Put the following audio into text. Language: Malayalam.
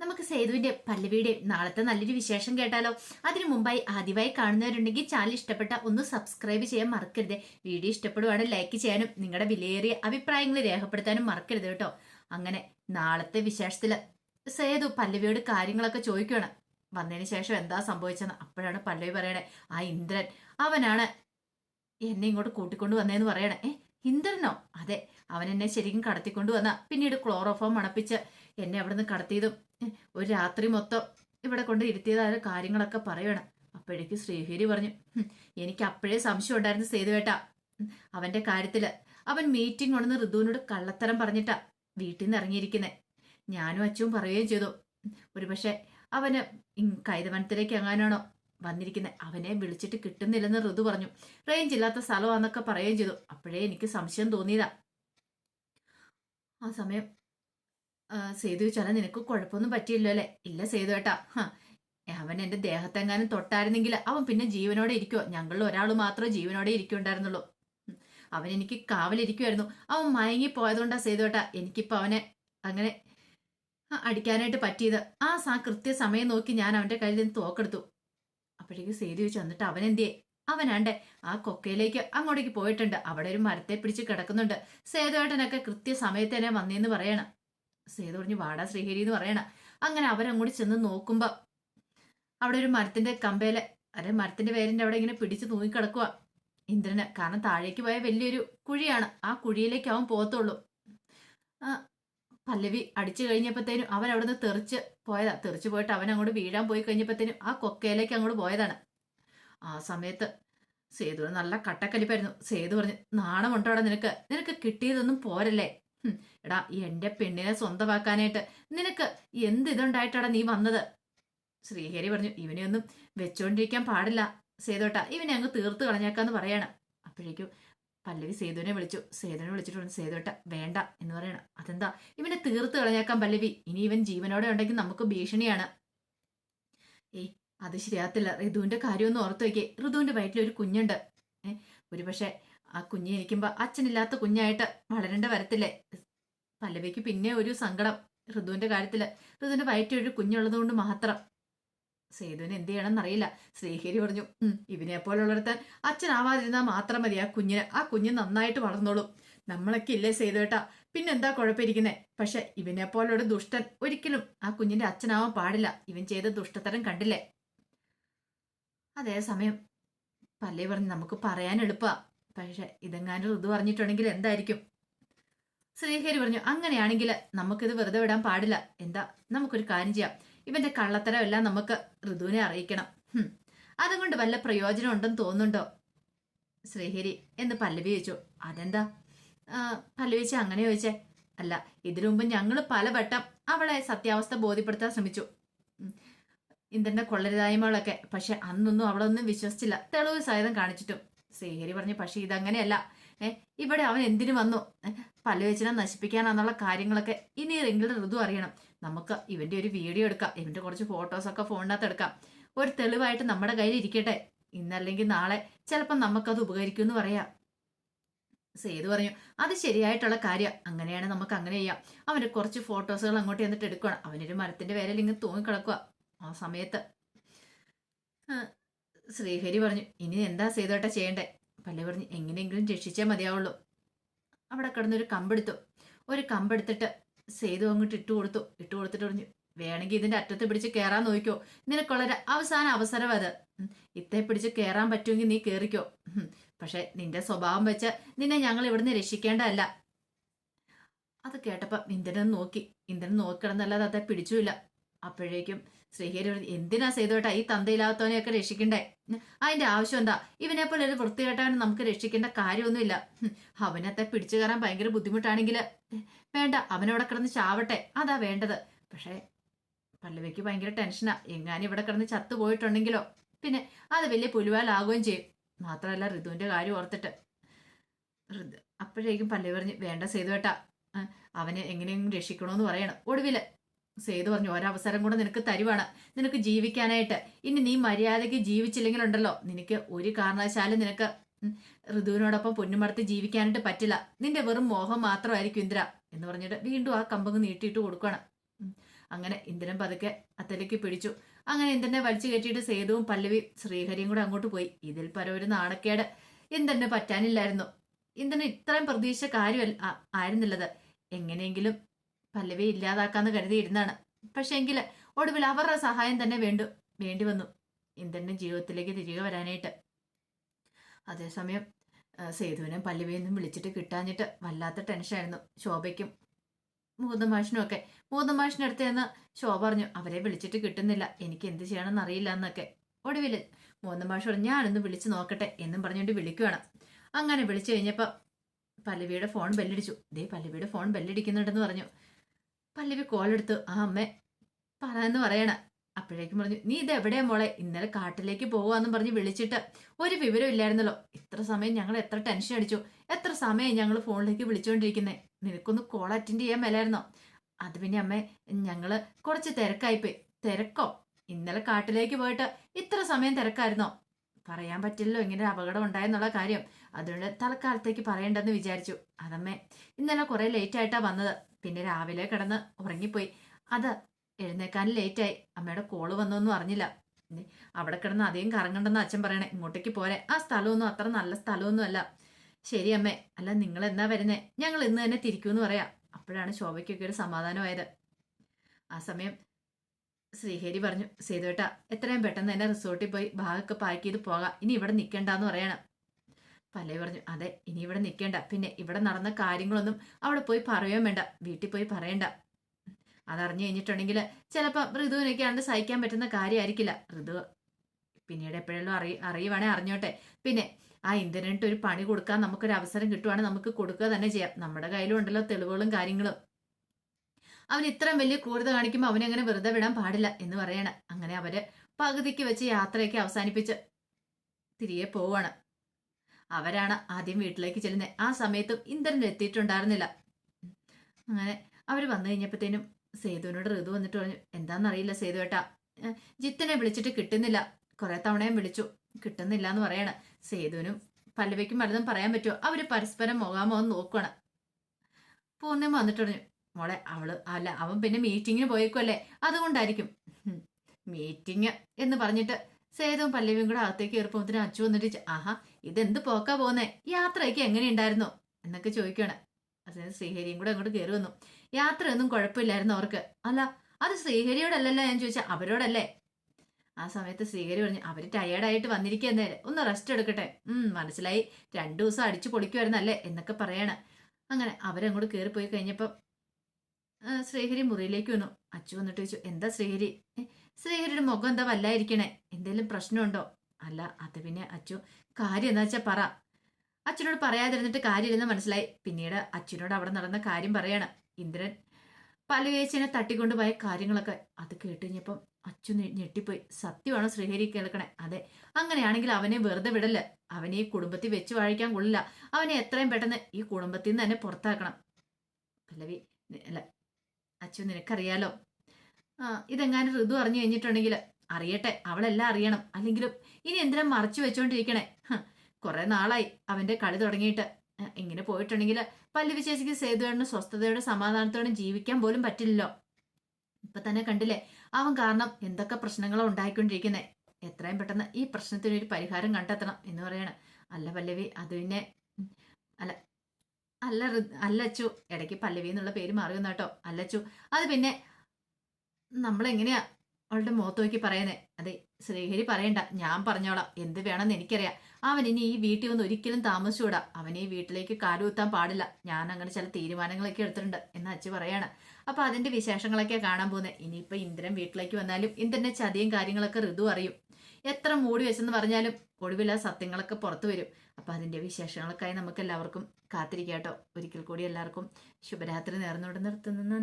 നമുക്ക് സേതുവിന്റെ പല്ലവിയുടെ നാളത്തെ നല്ലൊരു വിശേഷം കേട്ടാലോ? അതിനു മുമ്പായി ആദ്യമായി കാണുന്നവരുണ്ടെങ്കിൽ ചാനൽ ഇഷ്ടപ്പെട്ട ഒന്ന് സബ്സ്ക്രൈബ് ചെയ്യാൻ മറക്കരുത്. വീഡിയോ ഇഷ്ടപ്പെടുവാണ് ലൈക്ക് ചെയ്യാനും നിങ്ങളുടെ വിലയേറിയ അഭിപ്രായങ്ങൾ രേഖപ്പെടുത്താനും മറക്കരുത് കേട്ടോ. അങ്ങനെ നാളത്തെ വിശേഷത്തിൽ സേതു പല്ലവിയോട് കാര്യങ്ങളൊക്കെ ചോദിക്കുകയാണ് വന്നതിന് ശേഷം എന്താ സംഭവിച്ചെന്ന് അപ്പോഴാണ് പല്ലവി പറയണേ ആ ഇന്ദ്രൻ അവനാണ് എന്നെ ഇങ്ങോട്ട് കൂട്ടിക്കൊണ്ട് വന്നതെന്ന് പറയണേ. ഏ ഇന്ദ്രനോ? അതെ അവൻ എന്നെ ശരിക്കും കടത്തിക്കൊണ്ട് വന്ന. പിന്നീട് ക്ലോറോഫോം മണപ്പിച്ച് എന്നെ അവിടുന്ന് കടത്തിയതും ഒരു രാത്രി മൊത്തം ഇവിടെ കൊണ്ട് ഇരുത്തിയതായ കാര്യങ്ങളൊക്കെ പറയണം. അപ്പോഴേക്ക് ശ്രീഹരി പറഞ്ഞു എനിക്ക് അപ്പോഴേ സംശയം ഉണ്ടായിരുന്നു സേതുവേട്ട. അവന്റെ കാര്യത്തിൽ അവൻ മീറ്റിംഗ് കൊണ്ടെന്ന് ഋതുവിനോട് കള്ളത്തരം പറഞ്ഞിട്ടാ വീട്ടിൽ നിന്ന് ഇറങ്ങിയിരിക്കുന്നെ. ഞാനും അച്ഛവും പറയുകയും ചെയ്തു. ഒരുപക്ഷെ അവന് കൈതവനത്തിലേക്ക് എങ്ങാനാണോ വന്നിരിക്കുന്നത് അവനെ വിളിച്ചിട്ട് കിട്ടുന്നില്ലെന്ന് ഋതു പറഞ്ഞു. റേഞ്ച് ഇല്ലാത്ത സ്ഥലമാന്നൊക്കെ പറയുകയും ചെയ്തു. അപ്പോഴേ എനിക്ക് സംശയം തോന്നിയതാ. ആ സമയം സേതു ചോദിച്ചാൽ നിനക്ക് കുഴപ്പമൊന്നും പറ്റിയില്ലോ അല്ലേ? ഇല്ല സേതു ഏട്ടാ. അവൻ എന്റെ ദേഹത്തെങ്ങാനും തൊട്ടായിരുന്നെങ്കിൽ അവൻ പിന്നെ ജീവനോടെ ഇരിക്കുവോ? ഞങ്ങളിൽ ഒരാൾ മാത്രമേ ജീവനോടെ ഇരിക്കുണ്ടായിരുന്നുള്ളൂ. അവൻ എനിക്ക് കാവലിരിക്കുമായിരുന്നു അവൻ മയങ്ങി പോയതുകൊണ്ടാ സേതു ഏട്ടാ എനിക്കിപ്പോ അവനെ അങ്ങനെ അടിക്കാനായിട്ട് പറ്റിയത്. ആ സാ കൃത്യ സമയം നോക്കി ഞാൻ അവന്റെ കയ്യിൽ നിന്ന് തോക്കെടുത്തു. അപ്പോഴേക്ക് സേതു ചോദിച്ചു എന്നിട്ട് അവൻ എന്തിയെ? അവനാണ്ട് ആ കൊക്കയിലേക്ക് അങ്ങോട്ടേക്ക് പോയിട്ടുണ്ട്. അവിടെ ഒരു മരത്തെ പിടിച്ച് കിടക്കുന്നുണ്ട്. സേതുവേട്ടനൊക്കെ കൃത്യ സമയത്ത് തന്നെ വന്നേന്ന് പറയണം. സേതു പറഞ്ഞു വാടാ ശ്രീഹരി എന്ന് പറയണ. അങ്ങനെ അവരങ്ങോട്ട് ചെന്ന് നോക്കുമ്പോ അവിടെ ഒരു മരത്തിന്റെ കമ്പേല അല്ലെ മരത്തിന്റെ വേരിന്റെ അവിടെ ഇങ്ങനെ പിടിച്ച് തൂങ്ങിക്കിടക്കുക ഇന്ദ്രന്. കാരണം താഴേക്ക് പോയ വലിയൊരു കുഴിയാണ്. ആ കുഴിയിലേക്ക് അവൻ പോകത്തുള്ളൂ. പല്ലവി അടിച്ചു കഴിഞ്ഞപ്പോഴത്തേനും അവൻ അവിടുന്ന് തെറിച്ച് പോയതാ. തെറിച്ച് പോയിട്ട് അവൻ അങ്ങോട്ട് വീഴാൻ പോയി കഴിഞ്ഞപ്പോഴത്തേനും ആ കൊക്കയിലേക്ക് അങ്ങോട്ട് പോയതാണ്. ആ സമയത്ത് സേതു നല്ല കട്ടക്കലിപ്പായിരുന്നു സേതു പറഞ്ഞു നാണമുണ്ടോടാ നിനക്ക്? നിനക്ക് കിട്ടിയതൊന്നും പോരല്ലേ? എടാ എന്റെ പെണ്ണിനെ സ്വന്തമാക്കാനായിട്ട് നിനക്ക് എന്ത് ഇതുണ്ടായിട്ടാണ് നീ വന്നത്? ശ്രീഹരി പറഞ്ഞു ഇവനെ ഒന്നും വെച്ചോണ്ടിരിക്കാൻ പാടില്ല സേതോട്ട ഇവനെ അങ്ങ് തീർത്ത് കളഞ്ഞേക്കാന്ന് പറയാണ്. അപ്പോഴേക്കും പല്ലവി സേതുവിനെ വിളിച്ചു. സേതുവിനെ വിളിച്ചിട്ട് പറഞ്ഞു സേതുട്ട വേണ്ട എന്ന് പറയണം. അതെന്താ? ഇവനെ തീർത്ത് കളഞ്ഞേക്കാൻ പല്ലവി. ഇനി ഇവൻ ജീവനോടെ ഉണ്ടെങ്കിൽ നമുക്ക് ഭീഷണിയാണ്. ഏയ് അത് ശരിയാത്തില്ല ഋതുവിന്റെ കാര്യമൊന്നും ഓർത്തു വയ്ക്കേ ഋതുവിന്റെ വയറ്റിൽ ഒരു കുഞ്ഞുണ്ട്. ഏഹ് ഒരുപക്ഷെ ആ കുഞ്ഞ് ഇരിക്കുമ്പോ അച്ഛനില്ലാത്ത കുഞ്ഞായിട്ട് വളരേണ്ട വരത്തില്ലേ? പല്ലവിക്ക് പിന്നെ ഒരു സങ്കടം. ഋതുവിന്റെ കാര്യത്തിൽ ഋതുവിന്റെ വയറ്റിൽ ഒരു കുഞ്ഞുള്ളത് കൊണ്ട് മാത്രം. സേതുവിന് എന്ത് ചെയ്യണമെന്നറിയില്ല ശ്രീഹരി പറഞ്ഞു "ഉം, ഇവനെ അച്ഛൻ അച്ഛനാവാതിരുന്നാൽ മാത്രം മതി ആ കുഞ്ഞിന്. ആ കുഞ്ഞ് നന്നായിട്ട് വളർന്നോളും. നമ്മളൊക്കെ ഇല്ലേ സേതുവേട്ടാ പിന്നെന്താ കുഴപ്പമിരിക്കുന്നേ? പക്ഷെ ഇവനെ പോലൊരു ദുഷ്ടൻ ഒരിക്കലും ആ കുഞ്ഞിന്റെ അച്ഛനാവാൻ പാടില്ല. ഇവൻ ചെയ്ത ദുഷ്ടത്തരം കണ്ടില്ലേ? അതേസമയം പല്ലേ പറഞ്ഞ് നമുക്ക് പറയാൻ എളുപ്പാ. പക്ഷെ ഇതെങ്ങാനും ഋതു പറഞ്ഞിട്ടുണ്ടെങ്കിൽ എന്തായിരിക്കും? ശ്രീഹരി പറഞ്ഞു അങ്ങനെയാണെങ്കിൽ നമുക്കിത് വെറുതെ വിടാൻ പാടില്ല. എന്താ? നമുക്കൊരു കാര്യം ചെയ്യാം. ഇവന്റെ കള്ളത്തരം എല്ലാം നമുക്ക് ഋതുവിനെ അറിയിക്കണം. അതുകൊണ്ട് വല്ല പ്രയോജനം ഉണ്ടെന്ന് തോന്നുന്നുണ്ടോ? ശ്രീഹരി എന്ന് പല്ലവി ചോദിച്ചു അതെന്താ? പല്ലവി ചോദിച്ചാൽ അങ്ങനെ ചോദിച്ചേ. അല്ല ഇതിനു മുമ്പ് ഞങ്ങൾ പലവട്ടം അവളെ സത്യാവസ്ഥ ബോധ്യപ്പെടുത്താൻ ശ്രമിച്ചു. ഇന്ദ്രന്റെ കൊള്ളരുതായ്മകളൊക്കെ. പക്ഷെ അന്നൊന്നും അവളൊന്നും വിശ്വസിച്ചില്ല. തെളിവ് സഹിതം കാണിച്ചിട്ടും. ശ്രീഹരി പറഞ്ഞു പക്ഷേ ഇതങ്ങനെയല്ല. ഏ ഇവിടെ അവൻ എന്തിനു വന്നു? ഏ, വെച്ചിനെ നശിപ്പിക്കാനാന്നുള്ള കാര്യങ്ങളൊക്കെ ഇനി എങ്കിലും ഋതു അറിയണം. നമുക്ക് ഇവന്റെ ഒരു വീഡിയോ എടുക്കാം. ഇവന്റെ കുറച്ച് ഫോട്ടോസൊക്കെ ഫോണിനകത്ത് എടുക്കാം. ഒരു തെളിവായിട്ട് നമ്മുടെ കയ്യിൽ ഇരിക്കട്ടെ. ഇന്നല്ലെങ്കിൽ നാളെ ചിലപ്പോൾ നമുക്കത് ഉപകരിക്കും എന്ന് പറയാം. സേതു പറഞ്ഞു അത് ശരിയായിട്ടുള്ള കാര്യം. അങ്ങനെയാണ് നമുക്ക് അങ്ങനെ ചെയ്യാം. അവന്റെ കുറച്ച് ഫോട്ടോസുകൾ അങ്ങോട്ട് എന്നിട്ട് എടുക്കണം. അവനൊരു മരത്തിന്റെ വേരയിൽ ഇങ്ങനെ തൂങ്ങിക്കിടക്കുക ആ സമയത്ത്. ശ്രീഹരി പറഞ്ഞു ഇനി എന്താ സേതുവേട്ട ചെയ്യണ്ടേ? പള്ളി പറഞ്ഞു എങ്ങനെയെങ്കിലും രക്ഷിച്ചേ മതിയാവുള്ളൂ. അവിടെ കിടന്നൊരു കമ്പെടുത്തു. ഒരു കമ്പെടുത്തിട്ട് സേതു അങ്ങോട്ട് ഇട്ട് കൊടുത്തു. ഇട്ട് കൊടുത്തിട്ട് പറഞ്ഞു വേണമെങ്കിൽ ഇതിന്റെ അറ്റത്ത് പിടിച്ച് കയറാൻ നോക്കിക്കോ. നിനക്കുള്ളൊരു അവസാന അവസരം അത് ഇത്തേ പിടിച്ച് കയറാൻ പറ്റുമെങ്കിൽ നീ കയറിക്കോ പക്ഷെ നിന്റെ സ്വഭാവം വെച്ച് നിന്നെ ഞങ്ങൾ ഇവിടുന്ന് രക്ഷിക്കേണ്ടതല്ല. അത് കേട്ടപ്പോൾ ഇന്ദ്രൻ നോക്കി. ഇന്ദ്രൻ നോക്കിക്കിടന്നല്ലാതെ അതെ പിടിച്ചുമില്ല. അപ്പോഴേക്കും ശ്രീഹരി എന്തിനാ സേതുവേട്ടാ ഈ തന്തയില്ലാത്തവനെയൊക്കെ രക്ഷിക്കണ്ടേ? അതിന്റെ ആവശ്യം എന്താ? ഇവനെ പോലെ ഒരു വൃത്തികെട്ടാണ് നമുക്ക് രക്ഷിക്കേണ്ട കാര്യമൊന്നുമില്ല. അവനത്തെ പിടിച്ചു കയറാൻ ഭയങ്കര ബുദ്ധിമുട്ടാണെങ്കിൽ വേണ്ട അവനവിടെ കിടന്ന് ചാവട്ടെ. അതാ വേണ്ടത്. പക്ഷേ പല്ലവിക്ക് ഭയങ്കര ടെൻഷനാ. എങ്ങാനും ഇവിടെ കിടന്ന് ചത്തുപോയിട്ടുണ്ടെങ്കിലോ പിന്നെ അത് വലിയ പുലുവാലാകുകയും ചെയ്യും. മാത്രമല്ല ഋതുവിന്റെ കാര്യം ഓർത്തിട്ട്. അപ്പോഴേക്കും പല്ലവി പറഞ്ഞു വേണ്ട സേതുവേട്ടാ. അവനെ എങ്ങനെയെങ്കിലും രക്ഷിക്കണമെന്ന് പറയണം. ഒടുവിൽ സേതു പറഞ്ഞു ഒരവസരം കൂടെ നിനക്ക് തരുവാണ്. നിനക്ക് ജീവിക്കാനായിട്ട്. ഇനി നീ മര്യാദയ്ക്ക് ജീവിച്ചില്ലെങ്കിലുണ്ടല്ലോ. നിനക്ക് ഒരു കാരണവശാലും നിനക്ക് ഋതുവിനോടൊപ്പം പൊന്നുമടത്ത് ജീവിക്കാനായിട്ട് പറ്റില്ല. നിന്റെ വെറും മോഹം മാത്രമായിരിക്കും ഇന്ദ്ര. എന്ന് പറഞ്ഞിട്ട് വീണ്ടും ആ കമ്പങ്ങ് നീട്ടിയിട്ട് കൊടുക്കണം അങ്ങനെ ഇന്ദ്രൻ പതുക്കെ അത്തലേക്ക് പിടിച്ചു. അങ്ങനെ ഇന്ദ്രനെ വലിച്ചു കയറ്റിയിട്ട് സേതുവും പല്ലവി ശ്രീഹരിയും കൂടെ അങ്ങോട്ട് പോയി. ഇതിൽ പര ഒരു നാണക്കേട്. ഇന്ദ്രന് പറ്റാനില്ലായിരുന്നു. ഇന്ദ്രന് ഇത്രയും പ്രതീക്ഷ ആ- ആയിരുന്നില്ലത്. എങ്ങനെയെങ്കിലും പല്ലവി ഇല്ലാതാക്കാന്ന് കരുതിയിരുന്നാണ് പക്ഷെ എങ്കിൽ ഒടുവിൽ അവരുടെ സഹായം തന്നെ വേണ്ടു വേണ്ടി വന്നു. ഇന്ദ്രനും ജീവിതത്തിലേക്ക് തിരികെ വരാനായിട്ട്. അതേസമയം സേതുവിനും പല്ലവിയൊന്നും വിളിച്ചിട്ട് കിട്ടാഞ്ഞിട്ട് വല്ലാത്ത ടെൻഷനായിരുന്നു ശോഭയ്ക്കും മൂതമാഷിനും ഒക്കെ. മൂതമാഷിന്റെ അടുത്ത് ചെന്ന് ശോഭ പറഞ്ഞു അവരെ വിളിച്ചിട്ട് കിട്ടുന്നില്ല. എനിക്ക് എന്ത് ചെയ്യണമെന്ന് അറിയില്ല എന്നൊക്കെ. ഒടുവിൽ മൂന്നമാഷ് പറഞ്ഞു ഞാനൊന്ന് വിളിച്ചു നോക്കട്ടെ എന്നും പറഞ്ഞുകൊണ്ട് വിളിക്കുകയാണ് അങ്ങനെ വിളിച്ചു കഴിഞ്ഞപ്പോൾ പല്ലവിയുടെ ഫോൺ ബെല്ലടിച്ചു. ദേ പല്ലവിയുടെ ഫോൺ ബെല്ലടിക്കുന്നുണ്ടെന്ന് പറഞ്ഞു. പല്ലവി കോളെടുത്തു ആ അമ്മ പറയാന്ന് പറയണ. അപ്പോഴേക്കും പറഞ്ഞു നീ ഇത് എവിടെയാ മോളെ? ഇന്നലെ കാട്ടിലേക്ക് പോവാന്നും പറഞ്ഞ് വിളിച്ചിട്ട് ഒരു വിവരം ഇല്ലായിരുന്നല്ലോ. ഇത്ര സമയം ഞങ്ങൾ എത്ര ടെൻഷൻ അടിച്ചു. എത്ര സമയം ഞങ്ങൾ ഫോണിലേക്ക് വിളിച്ചുകൊണ്ടിരിക്കുന്നേ നിനക്കൊന്ന് കോൾ അറ്റൻഡ് ചെയ്യാൻ മേലായിരുന്നോ? അത് പിന്നെ അമ്മേ ഞങ്ങൾ കുറച്ച് തിരക്കായിപ്പോയി. തിരക്കോ? ഇന്നലെ കാട്ടിലേക്ക് പോയിട്ട് ഇത്ര സമയം തിരക്കായിരുന്നോ? പറയാൻ പറ്റില്ലല്ലോ ഇങ്ങനെ അപകടം ഉണ്ടായെന്നുള്ള കാര്യം. അതുകൊണ്ട് തൽക്കാലത്തേക്ക് പറയണ്ടെന്ന് വിചാരിച്ചു. അതമ്മേ ഇന്നലെ കുറെ ആയിട്ടാ വന്നത്. പിന്നെ രാവിലെ കിടന്ന് ഉറങ്ങിപ്പോയി. അത് എഴുന്നേക്കാൻ ലേറ്റായി. അമ്മയുടെ കോൾ വന്നൊന്നും അറിഞ്ഞില്ല. അവിടെ കിടന്ന് അധികം കറങ്ങണ്ടെന്ന് അച്ഛൻ പറയണേ ഇങ്ങോട്ടേക്ക് പോരെ. ആ സ്ഥലമൊന്നും അത്ര നല്ല സ്ഥലമൊന്നും അല്ല. ശരി അമ്മേ അല്ല നിങ്ങൾ എന്നാ വരുന്നേ? ഞങ്ങൾ ഇന്ന് തന്നെ തിരിക്കൂന്ന് പറയാം. അപ്പോഴാണ് ശോഭയ്ക്കൊക്കെ ഒരു സമാധാനമായത്. ആ സമയം ശ്രീഹരി പറഞ്ഞു സേതുവേട്ട എത്രയും പെട്ടെന്ന് തന്നെ റിസോർട്ടിൽ പോയി ബാഗൊക്കെ പാക്ക് ചെയ്ത് പോകാം. ഇനി ഇവിടെ നിൽക്കണ്ടെന്ന് പറയണം. പല്ലേ പറഞ്ഞു അതെ ഇനി ഇവിടെ നിൽക്കേണ്ട പിന്നെ ഇവിടെ നടന്ന കാര്യങ്ങളൊന്നും അവിടെ പോയി പറയുകയും വേണ്ട. വീട്ടിൽ പോയി പറയണ്ട. അതറിഞ്ഞു കഴിഞ്ഞിട്ടുണ്ടെങ്കിൽ ചിലപ്പോൾ ഋതുവിനൊക്കെ ആണ്ട് സഹിക്കാൻ പറ്റുന്ന കാര്യമായിരിക്കില്ല ഋതു പിന്നീട് എപ്പോഴെല്ലാം അറിയ അറിയുവാണെ അറിഞ്ഞോട്ടെ. പിന്നെ ആ ഇന്ദ്രനിട്ട് ഒരു പണി കൊടുക്കാൻ നമുക്കൊരു അവസരം കിട്ടുവാണെങ്കിൽ നമുക്ക് കൊടുക്കുക തന്നെ ചെയ്യാം. നമ്മുടെ കയ്യിലും ഉണ്ടല്ലോ തെളിവുകളും കാര്യങ്ങളും. അവൻ ഇത്രയും വലിയ ക്രൂരത കാണിക്കുമ്പോൾ അവനെ അങ്ങനെ വെറുതെ വിടാൻ പാടില്ല എന്ന് പറയണം. അങ്ങനെ അവർ പകുതിക്ക് വെച്ച് യാത്രയൊക്കെ അവസാനിപ്പിച്ച് തിരികെ പോവാണ്. അവരാണ് ആദ്യം വീട്ടിലേക്ക് ചെല്ലുന്നത് ആ സമയത്തും ഇന്ദ്രൻ എത്തിയിട്ടുണ്ടായിരുന്നില്ല. അങ്ങനെ അവർ വന്നു കഴിഞ്ഞപ്പോഴത്തേനും സേതുവിനോട് ഋതു വന്നിട്ട് പറഞ്ഞു എന്താണെന്നറിയില്ല സേതു ഏട്ടാ ജിത്തിനെ വിളിച്ചിട്ട് കിട്ടുന്നില്ല. കുറെ തവണയും വിളിച്ചു. കിട്ടുന്നില്ല എന്ന് പറയണ. സേതുവിനും പല്ലവിക്കും പലതും പറയാൻ പറ്റുമോ? അവർ പരസ്പരം മുഖാമുഖം നോക്കണം പൂർണിമ വന്നിട്ട് പറഞ്ഞു മോളെ അവൾ അല്ല അവൻ പിന്നെ മീറ്റിങ്ങിന് പോയേക്കുമല്ലേ അതുകൊണ്ടായിരിക്കും. മീറ്റിങ് എന്ന് പറഞ്ഞിട്ട് സേതും പല്ലവിയും കൂടെ അകത്തേക്ക് കയറിപ്പോത്തിന് അച്ചു വന്നിട്ട് ആഹാ ഇതെന്ത് പോക്കാ പോകുന്നേ യാത്രയൊക്കെ എങ്ങനെയുണ്ടായിരുന്നു? എന്നൊക്കെ ചോദിക്കുകയാണ് അതായത് ശ്രീഹരിയും കൂടെ അങ്ങോട്ട് കയറി വന്നു. യാത്രയൊന്നും കുഴപ്പമില്ലായിരുന്നു അവർക്ക്. അല്ല അത് ശ്രീഹരിയോടല്ലല്ലോ ഞാൻ ചോദിച്ചാൽ അവരോടല്ലേ? ആ സമയത്ത് ശ്രീഹരി പറഞ്ഞു അവർ ടയേർഡായിട്ട് വന്നിരിക്കുന്നേ ഒന്ന് റെസ്റ്റ് എടുക്കട്ടെ. ഉം മനസ്സിലായി. രണ്ടു ദിവസം അടിച്ചു പൊളിക്കുമായിരുന്നല്ലേ എന്നൊക്കെ പറയാണ്. അങ്ങനെ അവരങ്ങോട്ട് കയറിപ്പോയി കഴിഞ്ഞപ്പോൾ ശ്രീഹരി മുറിയിലേക്ക് വന്നു. അച്ചു വന്നിട്ട് ചോദിച്ചു എന്താ ശ്രീഹരി? "ഏ, ശ്രീഹരിയുടെ മുഖം എന്താ വല്ലായിരിക്കണേ? എന്തെങ്കിലും പ്രശ്നമുണ്ടോ? അല്ല അത് പിന്നെ അച്ചു കാര്യം എന്താ വെച്ചാ പറ. അച്ഛനോട് പറയാതിരുന്നിട്ട് കാര്യമില്ലെന്ന് മനസ്സിലായി. പിന്നീട് അച്ഛനോട് അവിടെ നടന്ന കാര്യം പറയാണ്. ഇന്ദ്രൻ പലവേച്ചിനെ തട്ടിക്കൊണ്ടുപോയ കാര്യങ്ങളൊക്കെ അത് കേട്ട് കഴിഞ്ഞപ്പം അച്ചു ഞെട്ടിപ്പോയി. സത്യമാണോ ശ്രീഹരി കേൾക്കണേ? അതെ അങ്ങനെയാണെങ്കിൽ അവനെ വെറുതെ വിടല്ല? അവനെ ഈ കുടുംബത്തിൽ വെച്ച് വാഴിക്കാൻ കൊള്ളില്ല. അവനെ എത്രയും പെട്ടെന്ന് ഈ കുടുംബത്തിൽ നിന്ന് തന്നെ പുറത്താക്കണം. പല്ലവി അല്ല അച്ചു നിനക്കറിയാലോ? ഇതെങ്ങാനും ഋതു അറിഞ്ഞു കഴിഞ്ഞിട്ടുണ്ടെങ്കിൽ അറിയട്ടെ അവളെല്ലാം അറിയണം. അല്ലെങ്കിലും ഇനി എന്തിനാ മറച്ചു വെച്ചോണ്ടിരിക്കണേ? കുറെ നാളായി അവന്റെ കളി തുടങ്ങിയിട്ട്. ഇങ്ങനെ പോയിട്ടുണ്ടെങ്കിൽ പല്ലവി ചേച്ചിക്ക് സേതുവേടനും സ്വസ്ഥതയോടെ സമാധാനത്തോടെ ജീവിക്കാൻ പോലും പറ്റില്ലല്ലോ. ഇപ്പൊ തന്നെ കണ്ടില്ലേ അവൻ കാരണം എന്തൊക്കെ പ്രശ്നങ്ങളോ ഉണ്ടായിക്കൊണ്ടിരിക്കുന്നേ. എത്രയും പെട്ടെന്ന് ഈ പ്രശ്നത്തിനൊരു പരിഹാരം കണ്ടെത്തണം എന്ന് പറയണം. അല്ല പല്ലവി അത് പിന്നെ അല്ല അല്ല അല്ലച്ചു ഇടയ്ക്ക് പല്ലവി എന്നുള്ള പേര് മാറിയെന്ന് കേട്ടോ. അല്ലച്ചു അത് പിന്നെ നമ്മളെങ്ങനെയാ അവളുടെ മുഖത്ത് നോക്കി പറയുന്നേ? അതെ ശ്രീഹരി പറയണ്ട ഞാൻ പറഞ്ഞോളാം എന്ത് വേണമെന്ന് എനിക്കറിയാം. അവൻ ഇനി ഈ വീട്ടിൽ വന്ന് ഒരിക്കലും താമസിച്ചുകൂടാ. അവൻ ഈ വീട്ടിലേക്ക് കാലുകുത്താൻ പാടില്ല. ഞാൻ അങ്ങനെ ചില തീരുമാനങ്ങളൊക്കെ എടുത്തിട്ടുണ്ട് എന്ന് അച്ഛൻ പറയാണ്. അപ്പൊ അതിന്റെ വിശേഷങ്ങളൊക്കെ കാണാൻ പോകുന്നത് ഇനിയിപ്പോ ഇന്ദ്രൻ വീട്ടിലേക്ക് വന്നാലും ഇന്ദ്രന്റെ ചതിയും കാര്യങ്ങളൊക്കെ ഋതു അറിയും. എത്ര മൂടി വെച്ചെന്ന് പറഞ്ഞാലും ഒടുവിൽ ആ സത്യങ്ങളൊക്കെ പുറത്തു വരും. അപ്പം അതിന്റെ വിശേഷങ്ങൾക്കായി നമുക്ക് എല്ലാവർക്കും കാത്തിരിക്കാട്ടോ. ഒരിക്കൽ കൂടി എല്ലാവർക്കും ശുഭരാത്രി നേർന്നുകൊണ്ട് നിർത്തുന്നു.